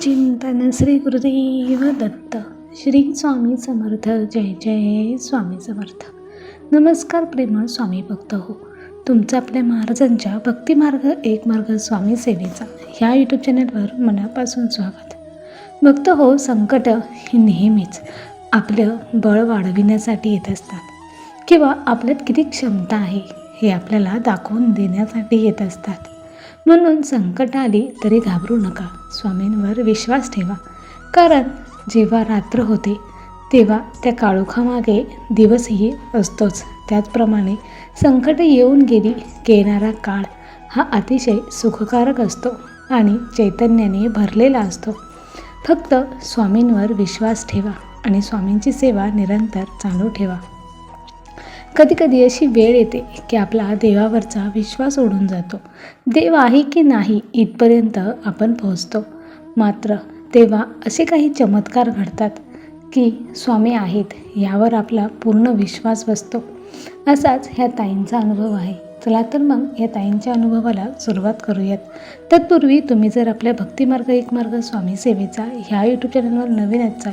चिंतन श्री गुरुदेव दत्त श्री स्वामी समर्थ जय जय स्वामी समर्थ. नमस्कार प्रेमळ स्वामी भक्त हो. तुमचं आपल्या महाराजांच्या भक्तिमार्ग एक मार्ग स्वामी सेवेचा ह्या यूट्यूब चॅनलवर मनापासून स्वागत. भक्त हो संकट ही नेहमीच आपलं बळ वाढविण्यासाठी येत असतात किंवा आपल्यात किती क्षमता आहे हे आपल्याला दाखवून देण्यासाठी येत असतात. म्हणून संकट आली तरी घाबरू नका. स्वामींवर विश्वास ठेवा. कारण जेव्हा रात्र होते तेव्हा त्या काळोखामागे दिवसही असतोच. त्याचप्रमाणे संकट येऊन गेली येणारा काळ हा अतिशय सुखकारक असतो आणि चैतन्याने भरलेला असतो. फक्त स्वामींवर विश्वास ठेवा आणि स्वामींची सेवा निरंतर चालू ठेवा. कधीकधी अशी वेळ येते की आपला देवावरचा विश्वास उडून जातो. देव आहे की नाही इथपर्यंत आपण पोहोचतो. मात्र तेव्हा असे काही चमत्कार घडतात की स्वामी आहेत यावर आपला पूर्ण विश्वास बसतो. असाच ह्या ताईंचा अनुभव आहे. चला तर मग या ताईंच्या अनुभवाला सुरुवात करूयात. तत्पूर्वी तुम्ही जर आपल्या भक्तिमार्ग एक मार्ग स्वामी सेवेचा ह्या यूट्यूब चॅनलवर नवीन असाल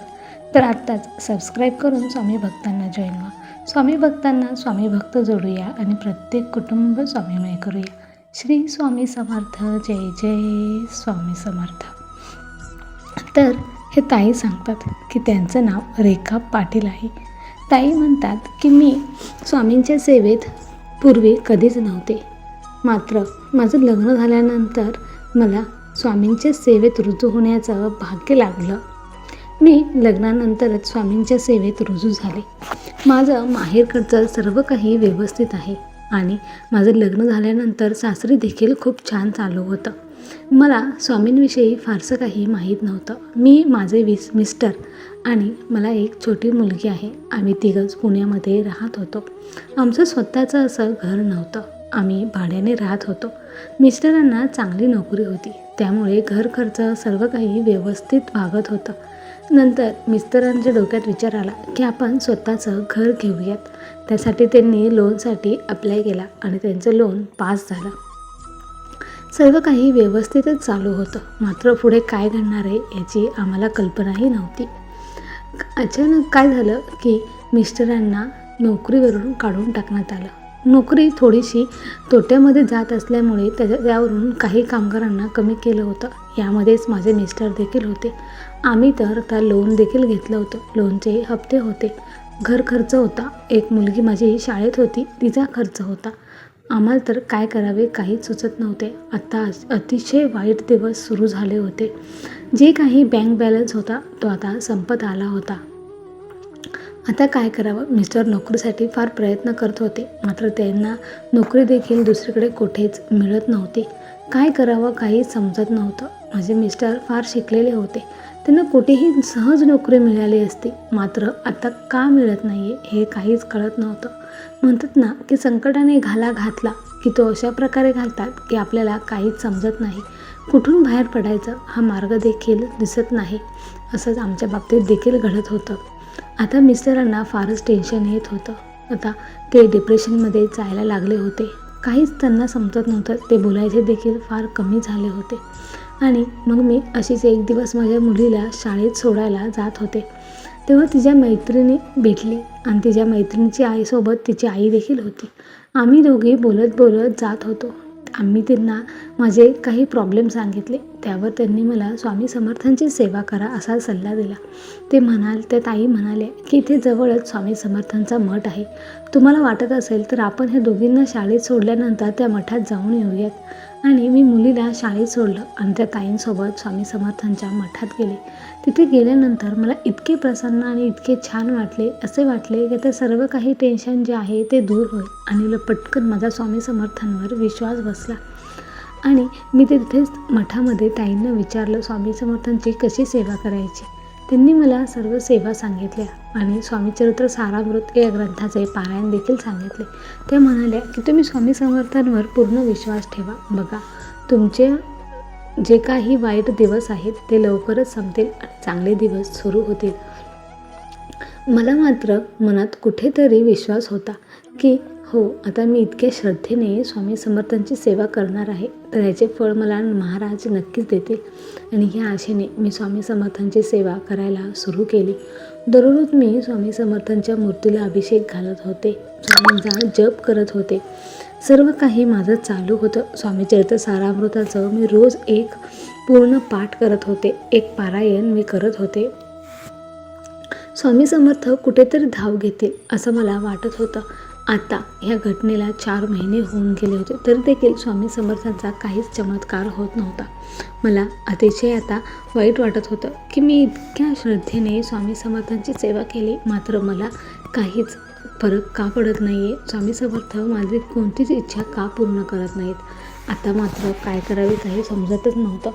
तर आत्ताच सबस्क्राईब करून स्वामी भक्तांना जॉईन व्हा. स्वामी भक्तांना स्वामी भक्त जोडूया आणि प्रत्येक कुटुंब स्वामीमय करूया. श्री स्वामी समर्थ जय जय स्वामी समर्थ. तर हे ताई सांगतात की त्यांचं नाव रेखा पाटील आहे. ताई म्हणतात की मी स्वामींच्या सेवेत पूर्वी कधीच नव्हते. मात्र माझं लग्न झाल्यानंतर मला स्वामींच्या सेवेत रुजू होण्याचं भाग्य लागलं. मी लग्नानंतरच स्वामींच्या सेवेत रुजू झाले. माझं माहेरकडचं सर्व काही व्यवस्थित आहे. आणि माझं लग्न झाल्यानंतर सासरी देखील खूप छान चालू होतं. मला स्वामींविषयी फारसं काही माहीत नव्हतं. मी माझे विस मिस्टर आणि मला एक छोटी मुलगी आहे. आम्ही तिघंच पुण्यामध्ये राहत होतो. आमचं स्वतःचं असं घर नव्हतं. आम्ही भाड्याने राहत होतो. मिस्टरांना चांगली नोकरी होती. त्यामुळे घर खर्च सर्व काही व्यवस्थित भागत होतं. नंतर मिस्टरांच्या डोक्यात विचार आला की आपण स्वतःचं घर घेऊयात. त्यासाठी त्यांनी लोनसाठी अप्लाय केला आणि त्यांचं लोन पास झालं. सर्व काही व्यवस्थितच चालू होतं. मात्र पुढे काय घडणार आहे याची आम्हाला कल्पनाही नव्हती. अचानक काय झालं की मिस्टरांना नोकरीवरून काढून टाकण्यात आलं. नोकरी थोडीशी तोट्यामध्ये जात असल्यामुळे त्याच्या त्यावरून काही कामगारांना कमी केलं होतं. यामध्येच माझे मिस्टर देखील होते. आम्ही तर त्या लोन देखील घेतलं होतं. लोनचे हप्ते होते. घर खर्च होता. एक मुलगी माझी शाळेत होती. तिचा खर्च होता. आम्हाला तर काय करावे काहीच सुचत नव्हते. आता अतिशय वाईट दिवस सुरू झाले होते. जे काही बँक बॅलन्स होता तो आता संपत आला होता. आता काय करावं? मिस्टर नोकरीसाठी फार प्रयत्न करत होते. मात्र त्यांना नोकरी देखील दुसरीकडे कुठेच मिळत नव्हती. काय करावं काही समजत नव्हतं. माझे मिस्टर फार शिकलेले होते. त्यांना कुठेही सहज नोकरी मिळाली असती. मात्र आता का मिळत नाही आहे हे काहीच कळत नव्हतं. म्हणतात ना की संकटाने घाला घातला की तो अशा प्रकारे घालतात की आपल्याला काहीच समजत नाही. कुठून बाहेर पडायचं हा मार्ग देखील दिसत नाही. असंच आमच्या बाबतीत देखील घडत होतं. आता मिस्टरांना फारच टेन्शन येत होतं. आता ते डिप्रेशनमध्ये जायला लागले होते. काहीच त्यांना समजत नव्हतं. ते बोलायचे देखील फार कमी झाले होते. आणि मग मी अशीच एक दिवस माझ्या मुलीला शाळेत सोडायला जात होते. तेव्हा तिच्या मैत्रिणी भेटली आणि तिच्या मैत्रिणीची आईसोबत तिची आई देखील होती. आम्ही दोघी बोलत बोलत जात होतो. आम्ही त्यांना माझे काही प्रॉब्लेम सांगितले. त्यावर त्यांनी मला स्वामी समर्थांची सेवा करा असा सल्ला दिला. ते म्हणाल त्या ताई म्हणाल्या की इथे जवळच स्वामी समर्थांचा मठ आहे. तुम्हाला वाटत असेल तर आपण ह्या दोघींना शाळेत सोडल्यानंतर त्या मठात जाऊन येऊयात. आणि मी मुलीला शाळेत सोडलं आणि त्या ताईंसोबत स्वामी समर्थांच्या मठात गेले. तिथे गेल्यानंतर मला इतके प्रसन्न आणि इतके छान वाटले असे वाटले की ते सर्व काही टेन्शन जे आहे ते दूर होईल. आणि पटकन माझा स्वामी समर्थांवर विश्वास बसला. आणि मी तिथेच मठामध्ये ताईंना विचारलं स्वामी समर्थांची कशी सेवा करायची? त्यांनी मला सर्व सेवा सांगितल्या आणि स्वामीचरित्र सारामृत या ग्रंथाचे पारायण देखील सांगितले. ते म्हणाल्या की तुम्ही स्वामी समर्थांवर पूर्ण विश्वास ठेवा. बघा तुमचे जे काही वाईट दिवस आहेत ते लवकरच संपतील आणि चांगले दिवस सुरू होतील. मला मात्र मनात कुठेतरी विश्वास होता. की हो आता मी इतक्या श्रद्धेने स्वामी समर्थांची सेवा करणार आहे तर ह्याचे फळ मला महाराज नक्कीच देतील. आणि ह्या आशेने मी स्वामी समर्थांची सेवा करायला सुरू केली. दररोज मी स्वामी समर्थांच्या मूर्तीला अभिषेक घालत होते. स्वामींचा जप करत होते. सर्व काही माझं चालू होतं. स्वामी चरित्र सारामृताचं मी रोज एक पूर्ण पाठ करत होते. एक पारायण मी करत होते. स्वामी समर्थ कुठेतरी धाव घेतील असं मला वाटत होतं. आता ह्या घटनेला चार महिने होऊन गेले होते. तरी देखील स्वामी समर्थांचा काहीच चमत्कार होत नव्हता. मला अतिशय आता वाईट वाटत होतं की मी इतक्या श्रद्धेने स्वामी समर्थांची सेवा केली. मात्र मला काहीच फरक का पडत नाही आहे स्वामी समर्थ माझी कोणतीच इच्छा का पूर्ण करत नाहीत? आता मात्र काय करावे काही समजतच नव्हतं.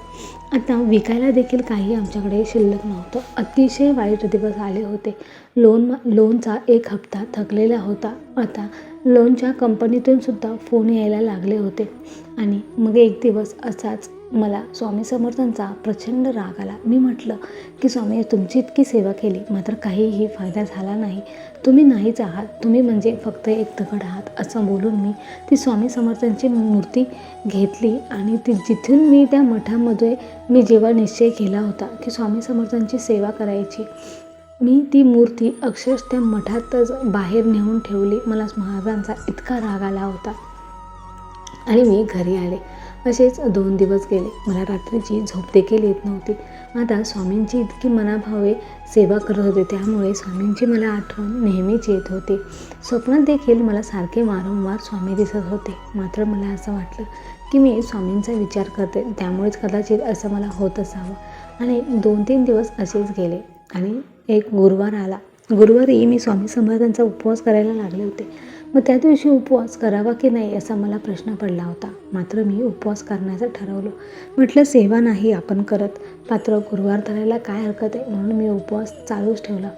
आता विकायला देखील काही आमच्याकडे शिल्लक नव्हतं. अतिशय वाईट दिवस आले होते. लोन लोनचा एक हप्ता थकलेला होता. आता लोनच्या कंपनीतून सुद्धा फोन यायला लागले होते. आणि मग एक दिवस असाच मला स्वामी समर्थांचा प्रचंड राग आला. मी म्हटलं की स्वामी तुमची इतकी सेवा केली. मात्र काहीही फायदा झाला नाही. तुम्ही नाहीच आहात. तुम्ही म्हणजे फक्त एक दगड आहात असं बोलून मी ती स्वामी समर्थांची मूर्ती घेतली आणि ती जिथून मी त्या मठामध्ये मी जेव्हा निश्चय केला होता की स्वामी समर्थांची सेवा करायची मी ती मूर्ती अक्षरश त्या मठातच बाहेर नेऊन ठेवली. मला महाराजांचा इतका राग आला होता. आणि मी घरी आले. असेच दोन दिवस गेले. मला रात्रीची झोप देखील येत नव्हती. आता स्वामींची इतकी मनाभावे सेवा करत होते त्यामुळे स्वामींची मला आठवण नेहमीच येत होती. स्वप्नात देखील मला सारखे वारंवार स्वामी दिसत होते. मात्र मला असं वाटलं की मी स्वामींचा विचार करते त्यामुळेच कदाचित असं मला होत असावं. आणि दोन तीन दिवस असेच गेले आणि एक गुरुवार आला. गुरुवारी मी स्वामी समर्थांचा उपवास करायला लागले होते. मग त्या दिवशी उपवास करावा की नाही असा मला प्रश्न पडला होता. मात्र मी उपवास करण्याचं ठरवलं. म्हटलं सेवा नाही आपण करत. मात्र गुरुवार धरायला काय हरकत आहे? म्हणून मी उपवास चालूच ठेवला.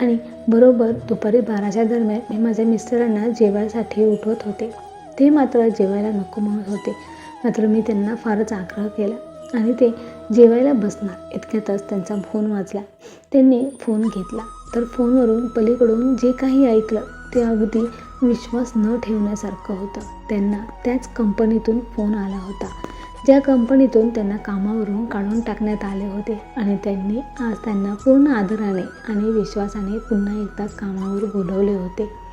आणि बरोबर दुपारी बाराच्या दरम्यान मी माझ्या मिस्टरांना जेवायसाठी उठवत होते. ते मात्र जेवायला नको म्हणत होते. मात्र मी त्यांना फारच आग्रह केला. आणि ते जेवायला बसणार. इतक्यातच त्यांचा फोन वाजला. त्यांनी फोन घेतला. तर फोनवरून पलीकडून जे काही ऐकलं ते अगदी विश्वास न ठेवण्यासारखं होतं. त्यांना त्याच कंपनीतून फोन आला होता. ज्या कंपनीतून त्यांना कामावरून काढून टाकण्यात आले होते आणि त्यांनी आज त्यांना पूर्ण आदराने आणि विश्वासाने पुन्हा एकदा कामावर बोलवले होते.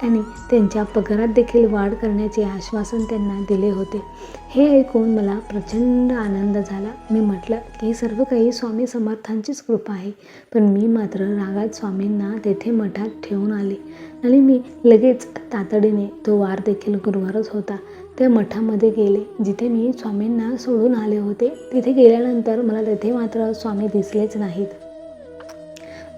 त्यांनी त्यांच्या पगारात देखील वाढ करण्याचे आश्वासन त्यांना दिले होते. हे ऐकून मला प्रचंड आनंद झाला. मी म्हटलं की सर्व काही स्वामी समर्थांचीच कृपा आहे. पण मी मात्र रागात स्वामींना तेथे मठात ठेवून आले. आणि मी लगेच तातडीने तो वार देखील गुरुवारच होता. त्या मठामध्ये गेले. जिथे मी स्वामींना सोडून आले होते तिथे गेल्यानंतर मला तेथे मात्र स्वामी दिसलेच नाहीत.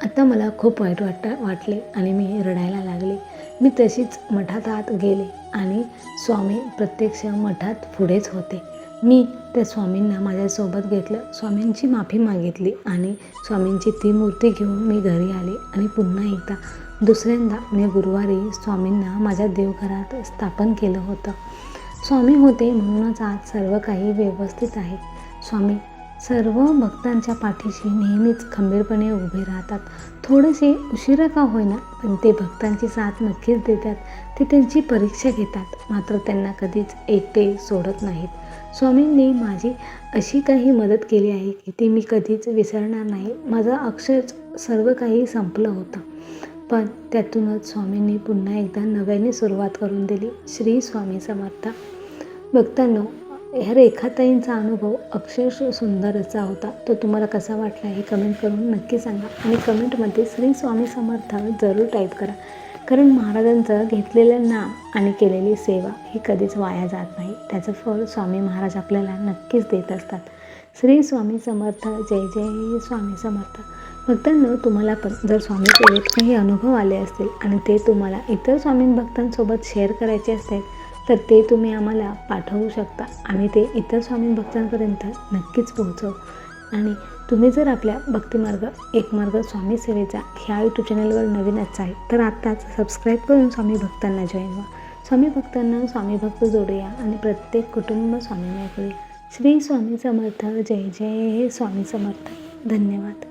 आता मला खूप वाईट वाट वाटले आणि मी रडायला लागले. मी तशीच मठात आत गेले आणि स्वामी प्रत्यक्ष मठात पुढेच होते. मी त्या स्वामींना माझ्यासोबत घेतलं. स्वामींची माफी मागितली आणि स्वामींची ती मूर्ती घेऊन मी घरी आले आणि पुन्हा एकदा दुसऱ्यांदा मी गुरुवारी स्वामींना माझ्या देवघरात स्थापन केलं होतं. स्वामी होते म्हणूनच आज सर्व काही व्यवस्थित आहे. स्वामी सर्व भक्तांच्या पाठीशी नेहमीच खंबीरपणे उभे राहतात. थोडेसे उशिरा का होईना पण ते भक्तांची साथ नक्कीच देतात. ते त्यांची परीक्षा घेतात मात्र त्यांना कधीच एकटे सोडत नाहीत. स्वामींनी माझी अशी काही मदत केली आहे की ती मी कधीच विसरणार नाही. माझं अक्षर सर्व काही संपलं होतं. पण त्यातूनच स्वामींनी पुन्हा एकदा नव्याने सुरुवात करून दिली. श्री स्वामी समर्थ. भक्तांनो ह्या रेखाताईंचा अनुभव अक्षरशः सुंदर असा होता. तो तुम्हाला कसा वाटला हे कमेंट करून नक्की सांगा आणि कमेंटमध्ये श्री स्वामी समर्थ जरूर टाईप करा. कारण महाराजांचं घेतलेलं नाम आणि केलेली सेवा ही कधीच वाया जात नाही. त्याचं फळ स्वामी महाराज आपल्याला नक्कीच देत असतात. श्री स्वामी समर्थ जय जय स्वामी समर्थ. भक्तांनो तुम्हाला पण जर स्वामी सेवेत काही अनुभव आले असतील आणि ते तुम्हाला इतर स्वामी भक्तांसोबत शेअर करायचे असतील तर ते तुम्ही आम्हाला पाठवू शकता. आम्ही ते इतर स्वामी भक्तांपर्यंत नक्कीच पोहोचवू. आणि तुम्ही जर आपल्या भक्तिमार्ग एक मार्ग स्वामी सेवेचा ह्या यूट्यूब चॅनलवर नवीन असाल तर आत्ताच सबस्क्राईब करून स्वामी भक्तांना जॉईन व्हा. स्वामी भक्तांना स्वामी भक्त जोडूया आणि प्रत्येक कुटुंब स्वामीमय करूया. श्री स्वामी समर्थ. जय जय स्वामी समर्थ. धन्यवाद.